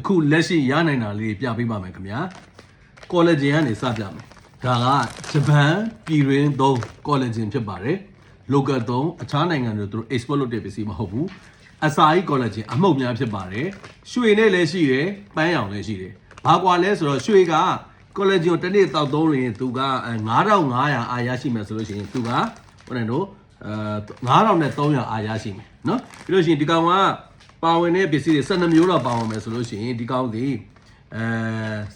အခုလက်ရှိရနိုင်တာလေးပြပေးပါမယ်ခင်ဗျာကောလဂျင်ကနေစပြမယ်ဒါကဂျပန်ပြည်တွင်းသုံးကောလဂျင်ဖြစ်ပါတယ် local သုံးအခြားနိုင်ငံတွေသူတို့ export လုပ်တဲ့ပစ္စည်းမဟုတ်ဘူးအစာအိကောလဂျင်အမှုတ်များဖြစ်ပါတယ်ရွှေနဲ့လည်းရှိတယ်ပန်းရောင်လည်းရှိတယ်ဘာကွာလဲဆိုတော့ရွှေကကောလဂျင်ကိုတစ်နေ့တောက်သုံးလို့ရင်သူက9500အားရရှိမယ်ဆိုလို့ရှိရင်သူကဟိုနေတော့အဲ9000နဲ့300အားရရှိမယ်နော်ပြီးလို့ရှိရင်ဒီကောင်က ပါဝင်တဲ့ပစ္စည်းတွေ12မျိုးတော့ပါဝင်မယ်ဆိုလို့ရှိရင်ဒီကောင်ဒီအဲ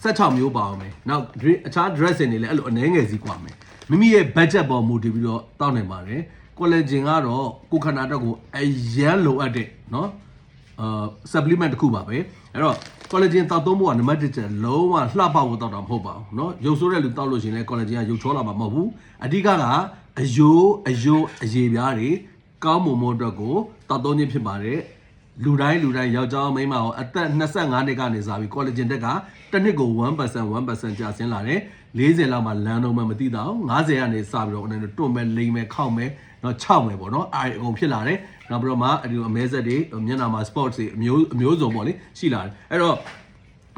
16မျိုးပါဝင်မယ်နောက် drink- အခြား dress တွေလည်းအဲ့လိုအနှဲငယ်စီกว่าမယ်မိမိရဲ့ budget ပေါ်မူတည်ပြီးတော့တောက်နိုင်ပါတယ် collagen ကတော့ကိုယ်ခန္ဓာအတွက်ကိုအရန်လိုအပ်တဲ့เนาะအာ supplement တစ်ခုပါပဲအဲ့တော့ collagen တောက်သုံးဖို့ကနံပါတ်1ချက်လုံးဝလှပဖို့တောက်တာမဟုတ်ပါဘူးเนาะရုပ်ဆိုးတဲ့လူတောက်လို့ရှိရင်လည်း collagen ကရုပ်ချောလာမှာမဟုတ်ဘူးအဓိကကအယိုးအယိုးအရေပြားတွေကောင်းမွန်ဖို့အတွက်ကိုတောက်သုံးခြင်းဖြစ်ပါတယ် လူတိုင်းလူတိုင်းယောက်ျားမိန်းမရောအသက်25နှစ်ကနေစပြီး collagen တက်ကတစ်နှစ်ကို1% 1%ကျဆင်းလာတယ်40လောက်မှလမ်းတော့မှမသိတော့50ကနေစပြီးတော့အနေနဲ့တွန့်မဲ့လိမ့်မဲ့ခောက်မဲ့တော့6မယ်ပေါ့နော်အားအကုန်ဖြစ်လာတယ်နောက်ပြီးတော့မှအဒီအမဲဆက်တွေမျက်နှာမှာ sports တွေအမျိုးအမျိုးစုံပေါ့လေရှိလာတယ်အဲ့တော့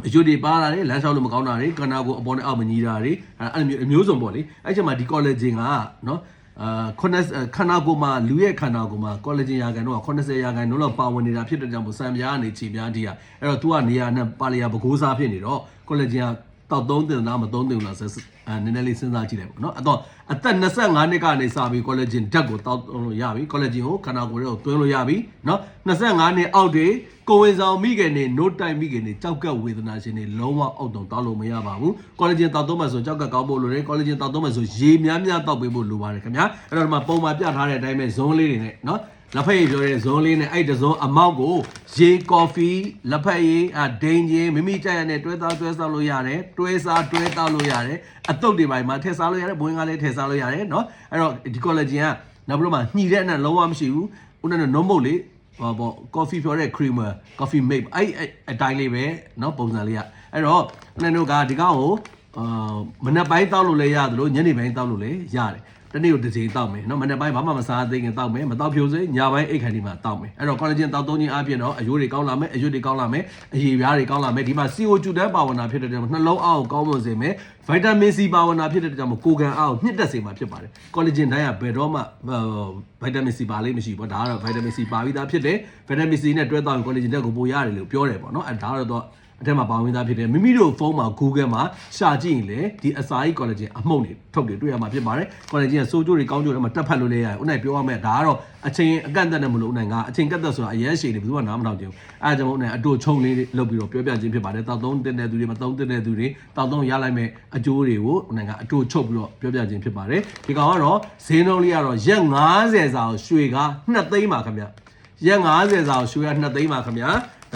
အရွတ်တွေပါလာတယ်လမ်းလျှောက်လို့မကောင်းတာတွေကနာကိုအပေါ်နဲ့အောက်မညီတာတွေအဲ့အဲ့လိုမျိုးအမျိုးစုံပေါ့လေအဲ့ချိန်မှာဒီ collagen ကနော် အာခုနစ်ခန္ဓာကိုယ်မှာလူရဲ့ခန္ဓာကိုယ်မှာ collagen ရာခိုင်နှုန်းက80ရာခိုင်နှုန်းလောက်ပါဝင်နေတာဖြစ်တဲ့ကြောင့်မို့စံပြားကနေခြေပြားတိရအဲ့တော့ तू ကနေရာနဲ့ပါလျာပကိုးစားဖြစ်နေတော့ collagen ကတောက်သုံးတင်လားမသုံးတင်ဘူးလားဆက် အဲနည်းနည်းလေးစဉ်းစားကြည့်လိုက်ပေါ့နော်အဲ့တော့အသက်25နှစ်ကနေစပြီး collagen ဓာတ်ကိုတောက်လို့ရပြီ collagen ကိုခန္ဓာကိုယ်ထဲကိုသွင်းလို့ရပြီနော်25နှစ်အောက်တွေကိုယ်ဝင်ဆောင်မိခင်နေ no time မိခင်နေကြောက်ကက်ဝေဒနာရှင်နေလုံးဝအောက်တုံတောက်လို့မရပါဘူး collagen တောက်သုံးမှဆိုကြောက်ကက်ကောင်းဖို့လိုတယ် collagen တောက်သုံးမှဆိုရေများများတောက်ပေးဖို့လိုပါတယ်ခင်ဗျာအဲ့တော့ဒီမှာပုံမှန်ပြထားတဲ့အတိုင်းပဲဇုံးလေးတွေနဲ့နော် လက်ဖက်ရည်ပြောတဲ့ဇုံးလေးနဲ့အဲ့ဒီဇုံးအမောက်ကိုရေကော်ဖီလက်ဖက်ရည်အဒိန်ချင်းမိမိကြိုက်ရတဲ့တွဲသားတွဲစားလို့ရတယ်တွဲစားတွဲတောက်လို့ရတယ်အတုတ်တွေပိုင်းမှာထည့်စားလို့ရတယ်ဘွင်းကားလေးထည့်စားလို့ရတယ်နော်အဲ့တော့ဒီ collagen ကနောက်ပြီးတော့မှညှိတဲ့အနက်လုံးဝမရှိဘူးဦးနဲ့နုံမုတ်လေးဟောပေါ့ coffee ဖြော်တဲ့ creamer coffee mate အဲ့အဲ့အတိုင်းလေးပဲเนาะပုံစံလေးကအဲ့တော့ဦးနဲ့တို့ကဒီကောင်ကိုအာမနက်ပိုင်းတောက်လို့လည်းရတယ်လို့ညနေပိုင်းတောက်လို့လည်းရတယ် တနေ့ကိုတစ်ချိန်တောက်မယ်နော်မနေ့ပိုင်းဘာမှမစားသေးခင်တောက်မယ်မတောက်ဖြိုစေညပိုင်းအိတ်ခန်ဒီမှာတောက်မယ်အဲ့တော့ collagen တောက်သုံးခြင်းအပြင်တော့အယိုးတွေကောင်းလာမယ်အယွတ်တွေကောင်းလာမယ်အရည်ပြားတွေကောင်းလာမယ်ဒီမှာ CO2 တန်းပါဝင်တာဖြစ်တဲ့ကြောင့်နှလုံးအောက်ကိုကောင်းမွန်စေမယ် vitamin C ပါဝင်တာဖြစ်တဲ့ကြောင့်ကိုယ်ခံအောက်မြင့်တက်စေမှာဖြစ်ပါတယ် collagen တိုင်းကဘယ်တော့မှ vitamin C ပါလိမ့်မရှိဘူးဒါကတော့ vitamin C ပါပြီးသားဖြစ်တယ် vitamin C နဲ့တွဲတောက်ရင် collagen တက်ကိုပိုရတယ်လို့ပြောတယ်ပေါ့နော်အဲ့ဒါကတော့ အထက်မှာပါဝင်သားဖြစ်တယ်မိမိတို့ဖုန်းမှာ Google မှာရှာကြည့်ရင်လေဒီအစာကြီး collagen အမှုန့်တွေထုတ်တွေတွေ့ရမှာဖြစ်ပါတယ် collagen ကစိုးကျိုးတွေကောင်းကျိုးတွေမှာတက်ဖတ်လို့လည်းရတယ်ဦးနိုင်ပြောရမယ်ဒါကတော့အချိန်အကန့်အသတ်နဲ့မလို့ဦးနိုင်ကအချိန်ကန့်သက်ဆိုတာအရေးရှိတယ်ဘယ်သူမှနားမထောင်ကြဘူးအဲဒါကြောင့်ဦးနိုင်အတူချုံလေးလုပ်ပြီးတော့ပြောပြခြင်းဖြစ်ပါတယ်တောက်သုံးတင်တဲ့သူတွေမသုံးတင်တဲ့သူတွေတောက်သုံးရလိုက်မဲ့အကျိုးတွေကိုဦးနိုင်ကအတူချုပ်ပြီးတော့ပြောပြခြင်းဖြစ်ပါတယ်ဒီကောင်ကတော့ဈေးနှုန်းလေးကတော့ရက်90စာကိုရွှေက2သိန်းပါခင်ဗျရက်90စာကိုရွှေက2သိန်းပါခင်ဗျ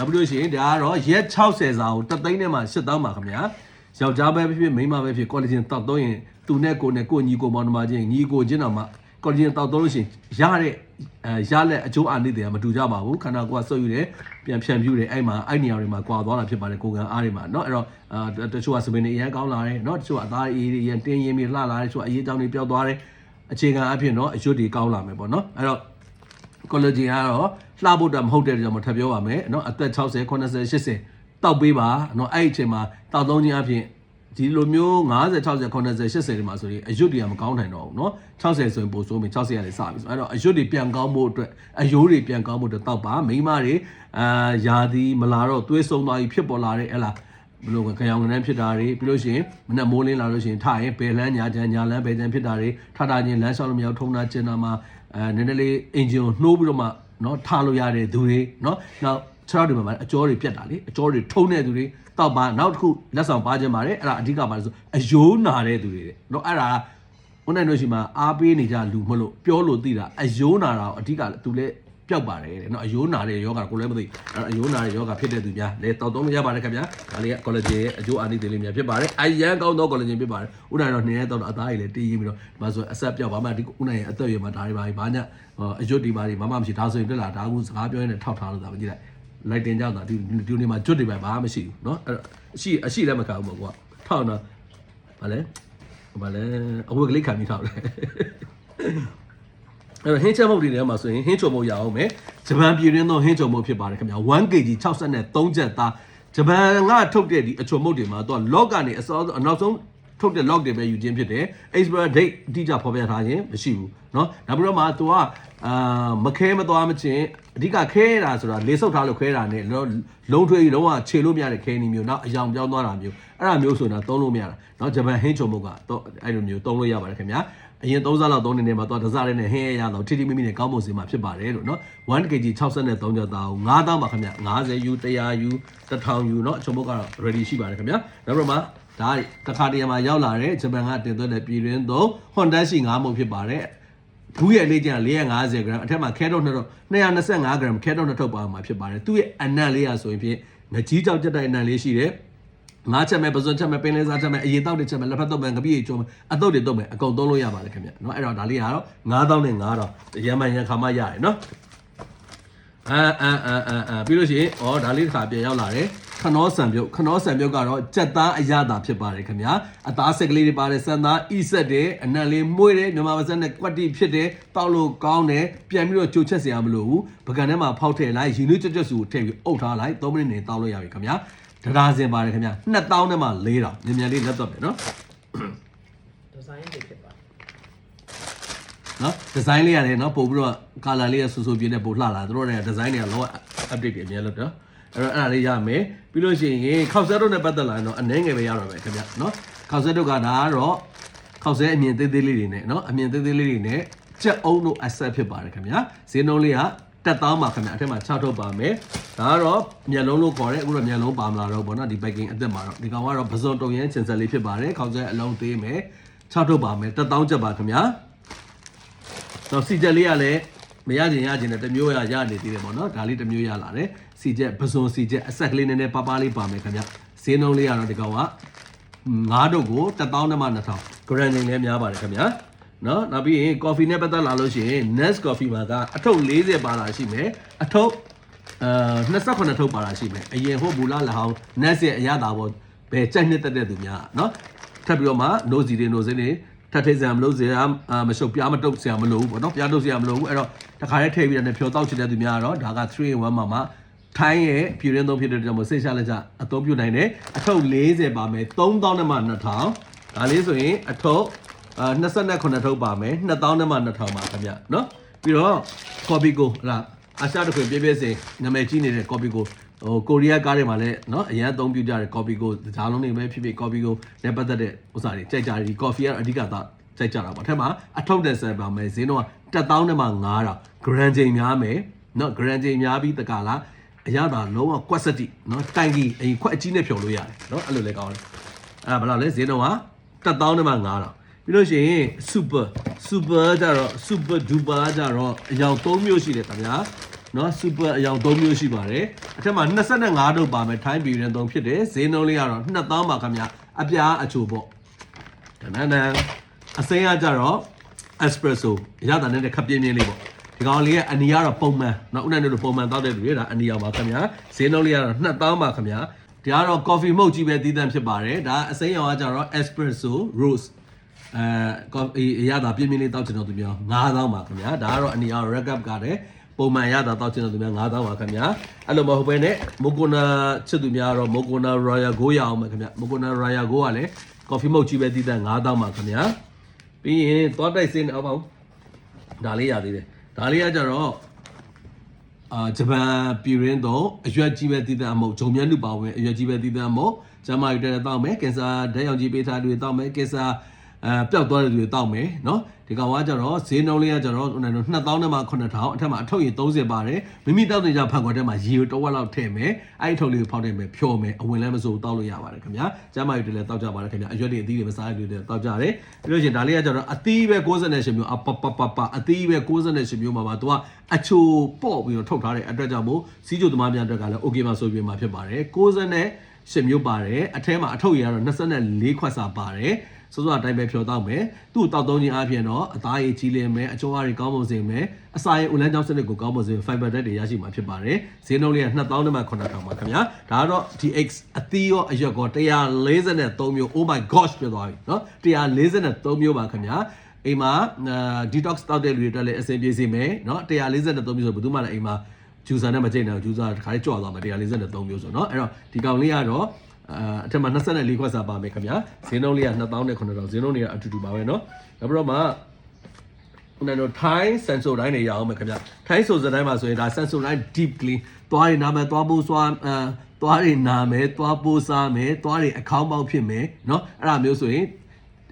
ဒါပြီးလို့ရှိရင်ဒါကတော့ရက်60စာကို3သိန်းနဲ့မှ8တောင်းပါခင်ဗျယောက်ျားပဲဖြစ်ဖြစ်မိန်းမပဲဖြစ် collagen တောက်သုံးရင်သူနဲ့ကိုယ်နဲ့ကိုယ်ညီကိုမောင်နှမချင်းညီကိုချင်းတော်မှာ collagen တောက်သုံးလို့ရှိရင်ရတဲ့အဲရလက်အကျိုးအာနိသင်ကမတူကြပါဘူးခန္ဓာကိုယ်ကဆုပ်ယူတယ်ပြန်ဖြန့်ဖြူးတယ်အဲ့မှာအဲ့နေရာတွေမှာကွာသွားတာဖြစ်ပါတယ်ကိုယ်ကအားတွေမှာเนาะအဲ့တော့အာတချို့ကစပင်းတွေအရင်ကောင်းလာတယ်เนาะတချို့ကအသားအေးတွေအရင်တင်းရင်းပြီးလှလာတယ်တချို့အရေးကြောင်းတွေပျောက်သွားတယ်အခြေခံအဖြစ်เนาะအရွတ်တွေကောင်းလာမယ်ပေါ့เนาะအဲ့တော့ collagen ကတော့ လှဖို့တော့မဟုတ်တဲ့ကြောင့်မထပ်ပြောပါမယ်เนาะအသက်60 80 80တောက်ပေးပါเนาะအဲ့ဒီအချိန်မှာတောက်သုံးခြင်းအဖြစ်ဒီလိုမျိုး50 60 80 80တွေမှာဆိုရင်အရွတ်တွေကမကောင်းနိုင်တော့ဘူးเนาะ60ဆိုရင်ပိုဆိုးမယ်60ရတယ်စပြီဆိုအဲ့တော့အရွတ်တွေပြန်ကောင်းဖို့အတွက်အယိုးတွေပြန်ကောင်းဖို့အတွက်တောက်ပါမိန်းမတွေအာယာဒီမလာတော့သွေးဆုံသွားပြီးဖြစ်ပေါ်လာတဲ့ဟဲ့လားဘလို့ခရောင်ကနေဖြစ်တာတွေပြီးလို့ရှိရင်မနဲ့မိုးလင်းလာလို့ရှိရင်ထရင်ဘယ်လန်းညာချမ်းညာလန်းဘယ်ချမ်းဖြစ်တာတွေထထချင်းလမ်းလျှောက်လို့မရထုံတာကျင်တာမှာအဲနည်းနည်းလေးအင်ဂျင်ကိုနှိုးပြီးတော့မှ နော်ထားလို့ရတဲ့သူတွေနော်နောက်ခြေထောက်တွေမှာအကျောတွေပြတ်တာလေအကျောတွေထုံးတဲ့သူတွေတောက်ပါနောက်တစ်ခုလက်ဆောင်ပါခြင်းပါတယ်အဲ့ဒါအဓိကပါလို့ဆိုအယိုးနာတဲ့သူတွေတဲ့နော်အဲ့ဒါဟိုနိုင်လို့ရှိမှာအားပေးနေကြလူမလို့ပြောလို့သိတာအယိုးနာတာအဓိကသူလည်း ပျောက်ပါတယ်တဲ့နော်အယိုးနာတဲ့ယောဂကိုလည်းမသိအဲ့အယိုးနာတဲ့ယောဂဖြစ်တဲ့သူများလည်းတောက်သုံးလို့ရပါတယ်ခင်ဗျာဒါလေးက collagen ရဲ့အကျိုးအာနိသင်လေးများဖြစ်ပါတယ်အရန်ကောင်းသော collagen ဖြစ်ပါတယ်ဦးနိုင်တော့နေရတော့အသားရည်လည်းတီးရင်းပြီးတော့ဒီမှာဆိုအဆက်ပြောက်ပါမှဒီဦးနိုင်ရဲ့အသက်အရွယ်မှာဒါတွေပါဘာညာအယွတ်ဒီပါတွေဘာမှမရှိဒါဆိုရင်တက်လာဒါကူစကားပြောရင်းနဲ့ထောက်ထားလို့ဒါမကြည့်လိုက်လိုက်တင်ကြတာဒီဒီနေ့မှာကျွတ်တွေပဲဘာမှမရှိဘူးเนาะအဲ့တော့အရှိအရှိလည်းမကဘူးပေါ့ကွာထောက်တော့ဗာလဲဗာလဲအဝတ်ကလေးခံပြီးထောက်တယ် အဲ့တော့ဟင်းချက်မုတ်တွေထဲမှာဆိုရင်ဟင်းချုံမုတ်ရအောင်မယ်ဂျပန်ပြည်တွင်းသောဟင်းချုံမုတ်ဖြစ်ပါတယ်ခင်ဗျာ 1kg 63ချက်သား ဂျပန်ကထုတ်တဲ့ဒီအချုံမုတ်တွေမှာသူက log ကနေအစောဆုံးအနောက်ဆုံးထုတ်တဲ့ log တွေပဲယူခြင်းဖြစ်တယ် expire date အတိအကျဖော်ပြထားခြင်းမရှိဘူးเนาะနောက်ပြီးတော့မှသူကအာမခဲမသွားမချင်းအဓိကခဲတာဆိုတာလေဆုပ်ထားလို့ခဲတာနဲ့လုံးလုံးထွေးလုံးဝခြေလို့မရတဲ့ခဲနီမျိုးနောက်အယောင်ပြောင်းသွားတာမျိုး အဲ့ဒါမျိုးဆိုတာသုံးလို့မရတာเนาะဂျပန်ဟင်းချုံမုတ်ကတော့အဲ့လိုမျိုးသုံးလို့ရပါတယ်ခင်ဗျာအရင်3စားလောက်သုံးနေနေမှာတော့တစားလေးနဲ့ဟင်းရရတော့ထိထိမိမိနဲ့ကောင်းမွန်စေမှာဖြစ်ပါတယ်လို့เนาะ 1kg 63ကျော်သားကို9000ပါခင်ဗျ90 U 100 U 1000 U เนาะအချုံမုတ်ကတော့ ready ရှိပါတယ်ခင်ဗျာနောက်ပြီးတော့မှဒါတခါတည်းမှာရောက်လာတဲ့ဂျပန်ကတင်သွင်းတဲ့ပြည်တွင်းသုံး Honda ရှိ9မုံဖြစ်ပါတယ်ဘူးရဲ့လေးကျန်450 gram အထက်မှာခဲတော့နှစ်တော့225 gram ခဲတော့နှစ်ထုတ်ပါမှာဖြစ်ပါတယ်သူ့ရဲ့အနံ့လေးရဆိုရင်ဖြင့်ငကြီးကြောက်ကြက်တဲ့အနံ့လေးရှိတယ် ငါးချက်မဲ့ပစွန်ချက်မဲ့ပင်လေးစားချက်မဲ့အရင်တောက်တဲ့ချက်မဲ့လက်ဖက်တော့မဲ့ငပိရီကျုံမဲ့အတုတ်တွေတုတ်မဲ့အကုန်သုံးလို့ရပါတယ်ခင်ဗျเนาะအဲ့တော့ဒါလေးကတော့9000နဲ့9000ရမ်းမှန်ရန်ခါမှရတယ်เนาะအာအာအာအာအာပြီးလို့ရှိရင်ဩဒါလေးတစ်ခါပြန်ရောက်လာတယ်ခနောဆံပြုတ်ခနောဆံပြုတ်ကတော့ကြက်သားအရသာဖြစ်ပါတယ်ခင်ဗျာအသားဆက်ကလေးတွေပါတယ်စံသားဣဆက်တယ်အနံ့လေးမွေးတယ်မြန်မာပါစက်နဲ့ကွက်တိဖြစ်တယ်တောက်လို့ကောင်းတယ်ပြန်ပြီးတော့ကြိုချက်စရာမလိုဘူးပကံထဲမှာဖောက်ထည့်လိုက်ရင်းနှီးကြွကြွစုကိုထည့်ပြီးအုပ်ထားလိုက်3မိနစ်နေတောက်လို့ရပြီခင်ဗျာ တရားစင်ပါတယ်ခင်ဗျာ2000နဲ့မှ4000မြန်မြန်လေးလက်တော့ပဲနော်ဒီဇိုင်းတွေဖြစ်ပါတယ်နော်ဒီဇိုင်းလေးရတယ်နော်ပို့ပြီးတော့ကာလာလေးကဆူဆူပြင်းနဲ့ပို့လှလာသူတို့တွေကဒီဇိုင်းတွေကလော update တွေအများလို့တော့အဲ့တော့အဲ့ဒါလေးရမယ်ပြီးလို့ရှိရင်ခောက်ဆက်တို့နဲ့ပတ်သက်လာရင်တော့အနှဲငယ်ပဲရတော့ပဲခင်ဗျနော်ခောက်ဆက်တို့ကဒါကတော့ခောက်ဆက်အမြင်သေးသေးလေးတွေနဲ့နော်အမြင်သေးသေးလေးတွေနဲ့ကြက်အုံတို့ asset ဖြစ်ပါတယ်ခင်ဗျာဈေးနှုန်းလေးက တက်တောင်းပါခင်ဗျာအထက်မှာ6ထုတ်ပါမယ်ဒါကတော့မျက်လုံးလို့ခေါ်တယ်အခုတော့မျက်လုံးပါမလာတော့ဘောနော်ဒီ backing အသက်မှာတော့ဒီကောင်ကတော့ပဇွန်တုံရန်ချင်ဆက်လေးဖြစ်ပါတယ်ခောက်ဆက်အလုံးသေးမယ်6ထုတ်ပါမယ်တက်တောင်းချက်ပါခင်ဗျာတော့စီချက်လေးကလည်းမရချင်ရချင်တဲ့တစ်မျိုးရရနေသေးတယ်ပေါ့နော်ဒါလေးတစ်မျိုးရလာတယ်စီချက်ပစုံစီချက်အဆက်ကလေးနည်းနည်းပါးပါးလေးပါမယ်ခင်ဗျဈေးနှုန်းလေးကတော့ဒီကောင်က9တို့ကို1000နဲ့မှ2000 grand နေလည်းများပါတယ်ခင်ဗျာ နော်နောက်ပြီးရင် coffee နဲ့ပတ်သက်လာလို့ရှိရင် Nest coffee မှာကအထုပ်40ပါလာရှိမယ်အထုပ်အာ28ထုပ်ပါလာရှိမယ်အရင်ဟိုဘူလာလဟောင်း Nest ရဲ့အရသာပေါ်ဘယ်ကြိုက်နှစ်သက်တဲ့သူများနော်ထပ်ပြီးတော့မှ no စီတွေ no စင်းတွေထပ်ထည့်စရာမလိုစရာအာမရှုပ်ပြားမတုပ်စရာမလိုဘူးပေါ့နော်ပြားတုပ်စရာမလိုဘူးအဲ့တော့တခါတည်းထည့်ပြီးတော့ဖြောတောက်ချင်တဲ့သူများကတော့ဒါက3 in 1မှာမှာထိုင်းရဲ့ပြည်ရင်းသုံးဖြစ်တဲ့ကြောင့်မို့စိတ်ချလက်ချအသုံးပြုနိုင်တယ်အထုပ်40ပါမယ်3000နဲ့မှ2000ဒါလေးဆိုရင်အထုပ် အာ29ထုပ်ပါမယ်2000နဲ့မှ2000ပါခင်ဗျနော်ပြီးတော့ copy go ဟလာအရှာတစ်ခွေပြည့်ပြည့်စင်နာမည်ကြီးနေတဲ့ copy go ဟိုကိုရီးယားကားတွေမှာလည်းเนาะအရင်အသုံးပြုကြတဲ့ copy go ဒါကြားလုံးတွေပဲဖြစ်ဖြစ် copy go နဲ့ပတ်သက်တဲ့ဥစ္စာတွေကြိုက်ကြတယ်ဒီ coffee ကအဓိကသာကြိုက်ကြတာပေါ့အထက်မှာအထုပ်တဲ့ဆက်ပါမယ်ဈေးတော့1000နဲ့မှ9000 grand ချိန်များမယ်เนาะ grand ချိန်များပြီးတကလားအရသာလုံးဝကွက်စတိเนาะတိုင်ကြီးအရင်ခွက်အကြီးနဲ့ဖြုံလို့ရတယ်เนาะအဲ့လိုလဲကောင်းတယ်အဲ့ဒါဘယ်လောက်လဲဈေးတော့1000နဲ့မှ9000 ပြီးလို့ရှိရင် super super ကြတော့ super duper ကြတော့အယောင်3မျိုးရှိတယ်ခင်ဗျာနော် super အယောင်3မျိုးရှိပါတယ်အထက်မှာ25တုပ်ပါမယ် time period 3ဖြစ်တယ်ဈေးနှုန်းလေးကတော့2000ပါခင်ဗျာအပြားအချိုပေါ့တနန်တန်အစိမ်းကကြတော့ espresso ရတာနဲ့ခပ်ပြင်းပြင်းလေးပေါ့ဒီကောင်လေးကအနီကတော့ပုံမှန်နော်ဥနိုင်တို့လိုပုံမှန်တောက်တဲ့လူတွေဒါအနီအောင်ပါခင်ဗျာဈေးနှုန်းလေးကတော့2000ပါခင်ဗျာဒီကတော့ coffee မုတ်ကြီးပဲတည်တံ့ဖြစ်ပါတယ်ဒါအစိမ်းရောင်ကကြတော့ espresso rose အဲကောအေးရတာပြင်းပြင်းလေးတောက်ချင်တော့သူများ9000ပါခင်ဗျာဒါကတော့အနီအောင် rack up ကတဲ့ပုံမှန်ရတာတောက်ချင်တော့သူများ9000ပါခင်ဗျာအဲ့လိုမဟုတ်ဘဲနဲ့မိုကိုနာချစ်သူများတော့မိုကိုနာ royal go ရအောင်ပါခင်ဗျာမိုကိုနာ royal go ကလည်း coffee မုတ်ကြီးပဲတည်တံ့9000ပါခင်ဗျာပြီးရင်သွားတိုက်စင်းအောင်ပါဦးဒါလေးရသေးတယ်ဒါလေးကကြတော့အာဂျပန်ပြည်ရင်းတော့အရွက်ကြီးပဲတည်တံ့အမဟုတ်ဂျုံမြတ်လူပါဝင်အရွက်ကြီးပဲတည်တံ့အမဟုတ်ကျမယူတဲ့တောက်မယ်ကင်ဆာဓာတ်ရောင်ကြီးပေးထားလူတွေတောက်မယ်ကင်ဆာ အဲပျောက်သွားတဲ့လူတွေတောက်မယ်เนาะဒီကောင်ကကြတော့ဈေးနှုန်းလေးကကြတော့2000နဲ့မှ9000အထက်မှာအထုပ်ရည်30ပါတယ်မိမိတောက်နေကြဖတ်ခွက်ထဲမှာရေတဝက်လောက်ထည့်မယ်အဲ့ဒီထုပ်လေးကိုဖောက်ထည့်မယ်ဖြောမယ်အဝင်လည်းမစိုးတောက်လို့ရပါတယ်ခင်ဗျာကျမယူတယ်လည်းတောက်ကြပါတယ်ခင်ဗျာအရွက်တွေအသီးတွေမစားရတွေလည်းတောက်ကြတယ်ပြီးလို့ရှိရင်ဒါလေးကကြတော့အသီးပဲ68မျိုးအပပပပအသီးပဲ68မျိုးမှာပါသူကအချိုပေါ့ပြီးတော့ထုတ်ထားတဲ့အတွက်ကြောင့်မို့စီးကြိုသမားများအတွက်ကလည်း okay မှာဆိုပြီးမှဖြစ်ပါတယ်68ရှင်မျိုးပါတယ်အထဲမှာအထုပ်ရည်ကတော့24ခွက်စာပါတယ် စိုးစိုးအတိုင်းပဲဖြောတောက်မယ်သူ့တောက်သုံးခြင်းအပြင်တော့အသားရည်ကြီးလင်းမယ်အချိုးအရည်ကောင်းမွန်စေမယ်အစာရည်ဥလန်းကြောင်းစနစ်ကိုကောင်းမွန်စေ fiber ဓာတ်တွေရရှိမှာဖြစ်ပါတယ်ဈေးနှုန်းလေးက2000နဲ့မှ9000ပါခင်ဗျာဒါကတော့ DX အသီးရောအရွက်ကော143မျိုး oh my gosh ပြောသွားပြီเนาะ143မျိုးပါခင်ဗျာအိမ်မှာ detox တောက်တဲ့လူတွေအတွက်လည်းအဆင်ပြေစေမယ်เนาะ143မျိုးဆိုဘယ်သူမှလည်းအိမ်မှာ ဂျူဆာနဲ့မကြိတ်တော့ဂျူဆာတခါလေးကြွသွားမှာ143မျိုးဆိုเนาะအဲ့တော့ဒီကောင်လေးကတော့ အာအထက်မှာ24ခွက်စာပါမယ်ခင်ဗျာဈေးနှုန်းလေးက2000နဲ့9000ဈေးနှုန်းတွေကအတူတူပါပဲเนาะနောက်ပြီးတော့မှခုနကထိုင်းဆန်ဆိုတိုင်းနေရအောင်မယ်ခင်ဗျထိုင်းဆိုစတိုင်းမှာဆိုရင်ဒါဆန်ဆိုတိုင်း deep clean သွားရနာမယ်သွားပိုးစွာအဲသွားရနာမယ်သွားပိုးစားမယ်သွားရအခေါင်းပေါက်ဖြစ်မယ်เนาะအဲ့ဒါမျိုးဆိုရင်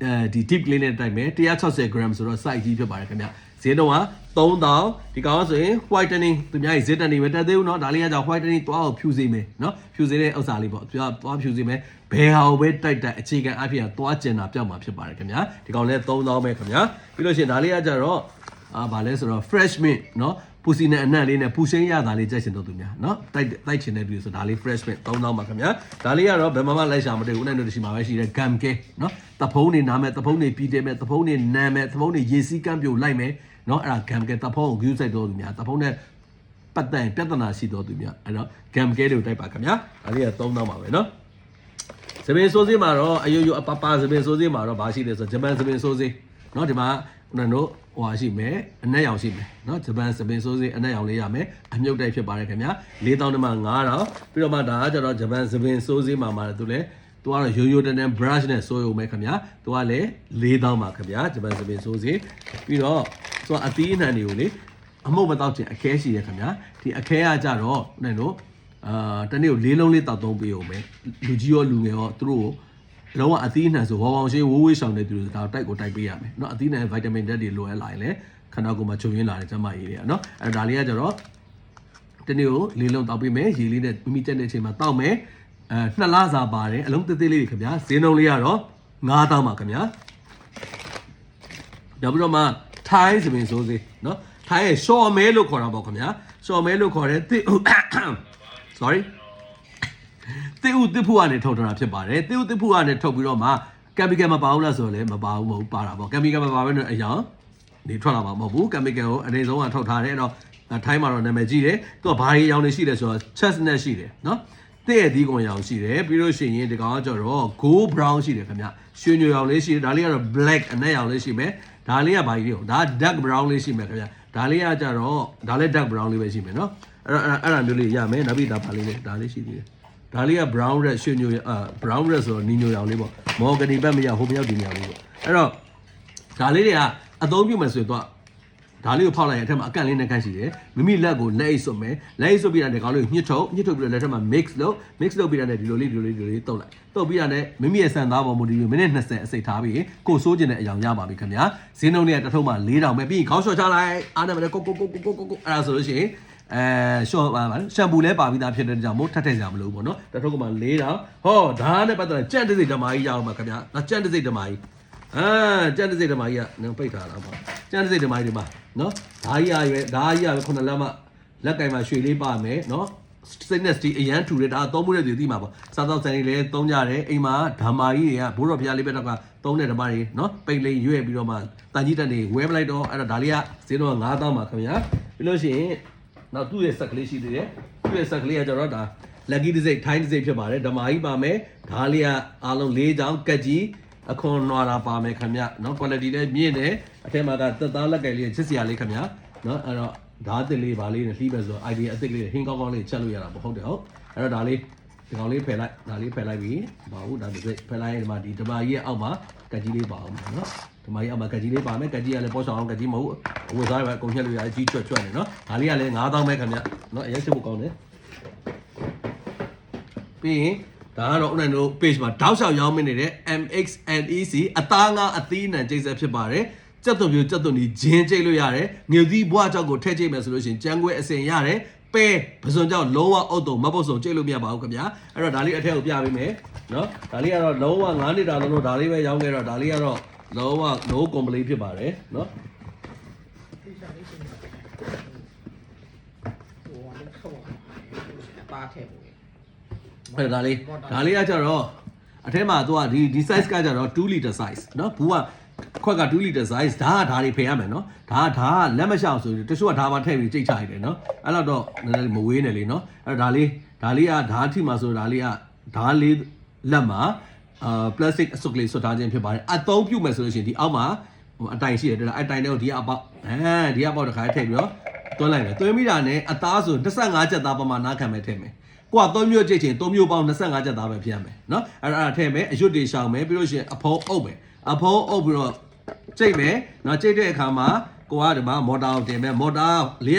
အဲဒီ deep clean နဲ့တိုက်မယ်160 gram ဆိုတော့ size ကြီးဖြစ်ပါတယ်ခင်ဗျဈေးနှုန်းက 3000ဒီကောင်ကဆိုရင် whitening သူများကြီး zittening ပဲတက်သေးဘူးเนาะဒါလေးကကြောင့် whitening သွားအောင်ဖြူစေမယ်เนาะဖြူစေတဲ့ဥစ္စာလေးပေါ့သူကသွားဖြူစေမယ်ဘယ်ဟာကိုပဲတိုက်တိုက်အခြေခံအဖြစ်ကသွားကျင်တာပြောက်မှာဖြစ်ပါတယ်ခင်ဗျာဒီကောင်လည်း3000ပဲခင်ဗျာပြီးလို့ရှိရင်ဒါလေးကကြတော့အာဗာလဲဆိုတော့ fresh mint เนาะပူစီနဲ့အနံ့လေးနဲ့ပူရှင်းရတာလေးကြိုက်ရှင်တော့သူများเนาะတိုက်တိုက်ချင်တဲ့သူဆိုဒါလေး fresh mint 3000ပါခင်ဗျာဒါလေးကတော့ဘယ်မှမလိုက်ရှာမတွေ့ဘူးနဲ့တို့ရှိမှာပဲရှိတယ် gum ကဲเนาะတဖုံးနေနာမဲ့တဖုံးနေပြီးတယ်မဲ့တဖုံးနေနမ်းမဲ့တဖုံးနေရေစီးကမ်းပြိုလိုက်မယ် เนาะအဲ့ဒါ gum ကဲတဖုံးကို view ဆိုင်တော့သူများတဖုံးနဲ့ပတ်တန်ပြဿနာရှိတော့သူများအဲ့တော့ gum ကဲတွေကိုတိုက်ပါခင်ဗျာဒါလေးက3000ပါပဲเนาะ စပင်ဆိုးစေးမှာတော့အယိုယိုအပပစပင်ဆိုးစေးမှာတော့ဘာရှိလဲဆိုတော့ဂျပန်စပင်ဆိုးစေးเนาะဒီမှာခုနကတို့ဟိုဟာရှိမယ်အနက်ရောင်ရှိမယ်เนาะဂျပန်စပင်ဆိုးစေးအနက်ရောင်လေးရမယ်အမြုပ်တိုက်ဖြစ်ပါတယ်ခင်ဗျာ4000တမ9000ပြီးတော့မှဒါကကျတော့ဂျပန်စပင်ဆိုးစေးမှာမှာသူလဲ သူကတော့ရိုးရိုးတန်းတန်း brush နဲ့ဆိုးရုံပဲခင်ဗျာသူကလည်း4000ပါခင်ဗျာဂျပန်စပင်ဆိုးစေးပြီးတော့သူကအသီးအနှံတွေကိုလေအမှုတ်မတော့ခြင်းအခဲရှိတယ်ခင်ဗျာဒီအခဲကကြတော့နဲ့တို့ အာတနေ့ကိုလေးလုံးလေးတောက်သုံးပေးအောင်ပဲလူကြီးရောလူငယ်ရောသူတို့ကိုလုံးဝအသီးအနှံဆိုဝေါဝေါရှိဝိုးဝေးဆောင်တဲ့သူတွေဒါတိုက်ကိုတိုက်ပေးရမယ်เนาะအသီးအနှံဗိုက်တာမင်ဓာတ်တွေလိုအပ်လာရင်လည်းခန္ဓာကိုယ်မှာချုပ်ရင်းလာတဲ့ကျန်းမာရေးတွေอ่ะเนาะအဲ့ဒါဒါလေးကကျတော့တနေ့ကိုလေးလုံးတောက်ပေးမယ်ရေလေးနဲ့မိမိတက်တဲ့အချိန်မှာတောက်မယ် အဲနှစ်လစာပါတယ်အလုံးသေးသေးလေးတွေခင်ဗျာဈေးနှုန်းလေးကတော့9တောင်းပါခင်ဗျာနောက်ပြီးတော့မှထိုင်းစပင်စိုးစေးနော်ထိုင်းရဲ့ရှော်မဲလို့ခေါ်တာပေါ့ခင်ဗျာရှော်မဲလို့ခေါ်တဲ့သစ် sorry သစ်ဥသစ်ဖူကနေထုတ်တာဖြစ်ပါတယ်သစ်ဥသစ်ဖူကနေထုတ်ပြီးတော့မှကမီကယ်မပါဘူးလားဆိုတော့လည်းမပါဘူးမဟုတ်ပါတာပေါ့ကမီကယ်မပါဘဲနဲ့အရာနေထွက်လာမှာမဟုတ်ဘူးကမီကယ်ကိုအနေဆုံးကထုတ်ထားတယ်အဲ့တော့ထိုင်းမှာတော့နာမည်ကြီးတယ်သူကဘာတွေအရောင်တွေရှိလဲဆိုတော့ chestnut ရှိတယ်နော် တဲ့ရဲ့ဒီကွန်ရောင်ရှိတယ်ပြီးလို့ရှိရင်ဒီကောင်ကကျတော့ gold brown ရှိတယ်ခင်ဗျရွှေညိုရောင်လေးရှိတယ်ဒါလေးကတော့ black အနက်ရောင်လေးရှိမယ်ဒါလေးကဘာကြီးလဲဒါ dark brown လေးရှိမယ်ခင်ဗျဒါလေးကကျတော့ဒါလည်း dark brown လေးပဲရှိမယ်နော်အဲ့တော့အဲ့ဒါမျိုးလေးရမယ်နောက်ပြီးဒါပါလေးလေဒါလေးရှိသေးတယ်ဒါလေးက brown red ရွှေညိုအာ brown red ဆိုတော့နီညိုရောင်လေးပေါ့မော်ဂနီဘက်မရဟိုမရောက်ဒီနေရာလေးပေါ့အဲ့တော့ဒါလေးတွေကအသုံးပြုမယ်ဆိုတော့ ဒါလေးကိုဖောက်လိုက်ရင်အထက်မှာအကန့်လေးနဲ့ခန့်ရှိတယ်မိမိလက်ကိုလက်အိတ်စွပ်မယ်လက်အိတ်စွပ်ပြီးတာနဲ့ကောင်လေးကိုညှစ်ထုတ်ညှစ်ထုတ်ပြီးတော့လက်ထက်မှာ mix လုပ် mix လုပ်ပြီးတာနဲ့ဒီလိုလေးဒီလိုလေးဒီလိုလေးတုတ်လိုက်တုတ်ပြီးတာနဲ့မိမိရဲ့စံသားပေါ်မူတည်ပြီးမိနစ်20အစိတ်ထားပြီးကိုစိုးကျင်တဲ့အယောင်ရပါပြီခင်ဗျာဈေးနှုန်းလေးကတစ်ထုံးမှာ4000ပဲပြီးရင်ခေါင်းလျှော်ချလိုက်အားနဲ့မလဲကိုကိုကိုကိုကိုကိုကိုအဲ့ဒါဆိုလို့ရှိရင်အဲရှော့ပါပါရှမ်ပူလဲပါပြီးသားဖြစ်တဲ့ကြောင့်မို့ထပ်ထည့်ကြမလို့ပေါ့နော်တထုပ်ကမှ၄တောင်ဟောဒါနဲ့ပတ်သက်ကြက်တစိတ်ဓမ္မကြီးရအောင်ပါခင်ဗျာဒါကြက်တစိတ်ဓမ္မကြီး အာကြက်တစိတ်ဓမ္မကြီးကနံပိတ်ထားတာပေါ့ကြက်တစိတ်ဓမ္မကြီးဒီမှာနော်ဒါကြီးရရွယ်ဒါကြီးရပဲခုနလက်မလက်ကင်မှာရွှေလေးပါမယ်နော်စိတ်နဲ့စတီအရန်ထူတယ်ဒါသုံးမှုတဲ့သူသိမှာပေါ့စားတော့ဆိုင်လေးသုံးကြတယ်အိမ်မှာဓမ္မာကြီးတွေကဘိုးတော်ဖျားလေးပဲတော့ကသုံးတဲ့ဓမ္မတွေနော်ပိတ်လေးရွက်ပြီးတော့မှတန်ကြီးတက်နေဝဲပလိုက်တော့အဲ့တော့ဒါလေးကဈေးတော့9000ပါခင်ဗျာပြီးလို့ရှိရင်နောက်သူ့ရဲ့ဆက်ကလေးရှိသေးတယ်သူ့ရဲ့ဆက်ကလေးကကျတော့ဒါ lucky တစ်စိတ်ထိုင်းတစ်စိတ်ဖြစ်ပါတယ်ဓမာကြီးပါမယ်ဓာလေးကအားလုံး၄ချောင်းကက်ကြီး အခွန်နွာတာပါမယ်ခင်ဗျနော် quality လည်းမြင့်တယ်အထက်မှာကသက်သားလက်ကလေးချစ်စရာလေးခင်ဗျနော်အဲ့တော့ဓာတ်တစ်လေးပါလေးနဲ့လှီးပဲဆိုတော့ idea အစ်စ်လေးဟင်းကောင်းကောင်းလေးချက်လို့ရတာပေါ့ဟုတ်တယ်ဟုတ်အဲ့တော့ဒါလေးဒီကောင်လေးဖယ်လိုက်ဒါလေးဖယ်လိုက်ပြီဘာဟုတ်ဒါတစ်စိတ်ဖယ်လိုက်ရင်ဒီမှာဒီဓမာကြီးရဲ့အောက်မှာကက်ကြီးလေးပါအောင်နော်ဓမာကြီးအောက်မှာကက်ကြီးလေးပါမယ်ကက်ကြီးကလည်းပေါ်ဆောင်အောင်ကက်ကြီးမဟုတ်အဝတ်စားပဲအကုန်ချက်လို့ရတယ်ကြီးချွတ်ချွတ်နေနော်ဒါလေးကလည်း9000ပဲခင်ဗျနော်အရင်ချက်ဖို့ကောင်းတယ်ပြီးရင် ဒါကတော့ဦးနိုင်တို့ page မှာတောက်လျှောက်ရောင်းမနေတဲ့ MXNEC အသားငါအသီးအနှံကျိတ်ဆက်ဖြစ်ပါတယ်စက်သွန်ပြိုစက်သွန်ဒီဂျင်းကျိတ်လို့ရတယ်ငွေသီးဘွားကြောက်ကိုထည့်ကျိတ်မယ်ဆိုလို့ရှိရင်ကြမ်းကွဲအစင်ရတယ်ပဲပစွန်ကြောက်လုံးဝအုတ်တုံမပုတ်စုံကျိတ်လို့မရပါဘူးခင်ဗျာအဲ့တော့ဒါလေးအထက်ကိုပြပေးမယ်နော်ဒါလေးကတော့လုံးဝ9နှစ်တာလုံးလို့ဒါလေးပဲရောင်းခဲ့တော့ဒါလေးကတော့လုံးဝ no complaint ဖြစ်ပါတယ်နော်ဒီစားလေးရှင်းတယ် ဟိုကလည်းခေါ်အပါထည့်ဖို့ အဲ့ဒါဒါလေးဒါလေးကကြတော့အထဲမှာသူကဒီဒီ size ကကြတော့2 liter size เนาะဘူးကခွက်က2 liter size ဒါကဒါတွေဖယ်ရမယ်เนาะဒါကဒါကလက်မလျှောက်ဆိုရင်တချို့ကဒါမှထည့်ပြီးကြိတ်ချရတယ်เนาะအဲ့တော့တော့နည်းနည်းမဝေးနဲ့လေเนาะအဲ့တော့ဒါလေးဒါလေးကဒါအထိမှာဆိုဒါလေးကဒါလေးလက်မှာအာ plastic အစုပ်ကလေးဆွတ်ထားခြင်းဖြစ်ပါတယ်အသုံးပြုမယ်ဆိုလို့ရှိရင်ဒီအောက်မှာဟိုအတိုင်ရှိတယ်တဲ့လားအတိုင်တွေကိုဒီကအပေါက်အဲဒီကအပေါက်တစ်ခါထည့်ပြီးတော့ သွင်းလိုက်မယ်သွင်းပြီးတာနဲ့အသားဆို25ချက်သားပမာဏခံမဲ့ထည့်မယ် ကိုက3မျိုးကြိတ်ချင်3မျိုးပေါင်း25ကြက်သားပဲဖျက်မယ်နော်အဲ့ဒါအဲ့ဒါထည့်မယ်အရွတ်တွေရှောင်မယ်ပြီးလို့ရှိရင်အဖုံးအုပ်မယ်အဖုံးအုပ်ပြီးတော့ကြိတ်မယ်နော်ကြိတ်တဲ့အခါမှာကိုကဒီမှာမော်တာကိုတင်မယ်မော်တာ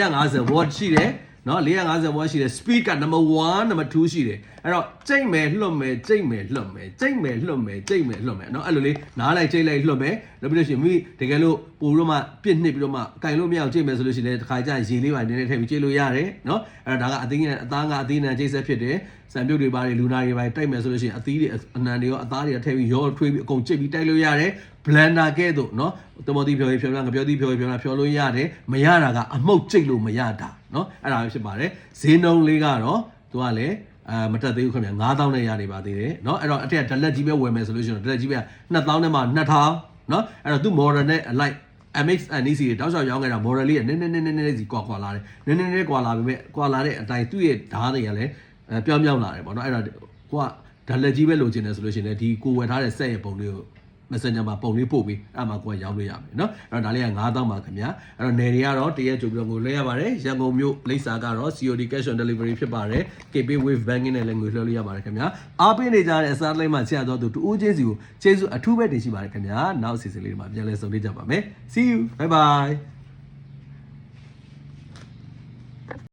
450 watt ရှိတယ် နော်450 watt ရှိတယ် speed က number 1 number 2ရှိတယ်အဲ့တော့ကြိတ်မယ်လွတ်မယ်ကြိတ်မယ်လွတ်မယ်ကြိတ်မယ်လွတ်မယ်ကြိတ်မယ်လွတ်မယ်နော်အဲ့လိုလေးနားလိုက်ကြိတ်လိုက်လွတ်မယ်နောက်ပြီးလို့ရှိရင်မိတကယ်လို့ပို့ပြီးတော့မှပြစ်နှစ်ပြီးတော့မှကင်လို့မရအောင်ကြိတ်မယ်ဆိုလို့ရှိရင်လည်းတစ်ခါကျရင်ရေလေးပါနည်းနည်းထည့်ပြီးကြိတ်လို့ရတယ်နော်အဲ့တော့ဒါကအသီးငယ်အသားကအသီးနံကြိတ်ဆက်ဖြစ်တယ်စံပြုတ်တွေပါတယ်လူနာတွေပါတယ်တိုက်မယ်ဆိုလို့ရှိရင်အသီးတွေအနံတွေရောအသားတွေရောထည့်ပြီးရောထွေးပြီးအကုန်ကြိတ်ပြီးတိုက်လို့ရတယ် blender ကဲ့သို့နော်တမောတိဖြော်ရေးဖြော်ရငပြောတိဖြော်ရေးဖြော်ရဖြော်လို့ရတယ်မရတာကအမှုတ်ကြိတ်လို့မရတာ နော်အဲ့ဒါပဲဖြစ်ပါတယ်ဈေးနှုန်းလေးကတော့သူကလည်းအဲမတက်သေးဘူးခင်ဗျာ9000နဲ့ရနေပါသေးတယ်เนาะအဲ့တော့အထက်ကဒလက်ကြီးပဲဝယ်မယ်ဆိုလို့ရှိရင်ဒလက်ကြီးပဲ2000နဲ့မှ2000เนาะအဲ့တော့သူ model နဲ့ alike MX NEC တွေတောက်လျှောက်ရောင်းခဲ့တာ model လေးကနည်းနည်းနည်းနည်းနည်းစီကွာကွာလာတယ်နည်းနည်းနည်းကွာလာပေမဲ့ကွာလာတဲ့အတိုင်းသူ့ရဲ့ဓာတ်တွေကလည်းအဲပြောင်းပြောင်းလာတယ်ပေါ့เนาะအဲ့တော့ကိုကဒလက်ကြီးပဲလိုချင်တယ်ဆိုလို့ရှိရင်လည်းဒီကိုဝယ်ထားတဲ့ set ရဲ့ပုံလေးကို messenger မှာပုံလေးပို့ပြီးအဲ့မှာကိုကရောင်းလို့ရမယ်เนาะအဲ့တော့ဒါလေးက9000ပါခင်ဗျာအဲ့တော့နယ်တွေကတော့တရက်ကြိုပြီးတော့ငွေလွှဲရပါတယ်ရန်ကုန်မြို့လိပ်စာကတော့ COD cash on delivery ဖြစ်ပါတယ် KP Wave Banking နဲ့လည်းငွေလွှဲလို့ရပါတယ်ခင်ဗျာအားပေးနေကြတဲ့အစားလိုက်မှချက်ရတော့သူတူဦးချင်းစီကိုကျေးဇူးအထူးပဲတင်ရှိပါတယ်ခင်ဗျာနောက်အစီအစဉ်လေးတွေမှာပြန်လည်ဆုံတွေ့ကြပါမယ် see you bye bye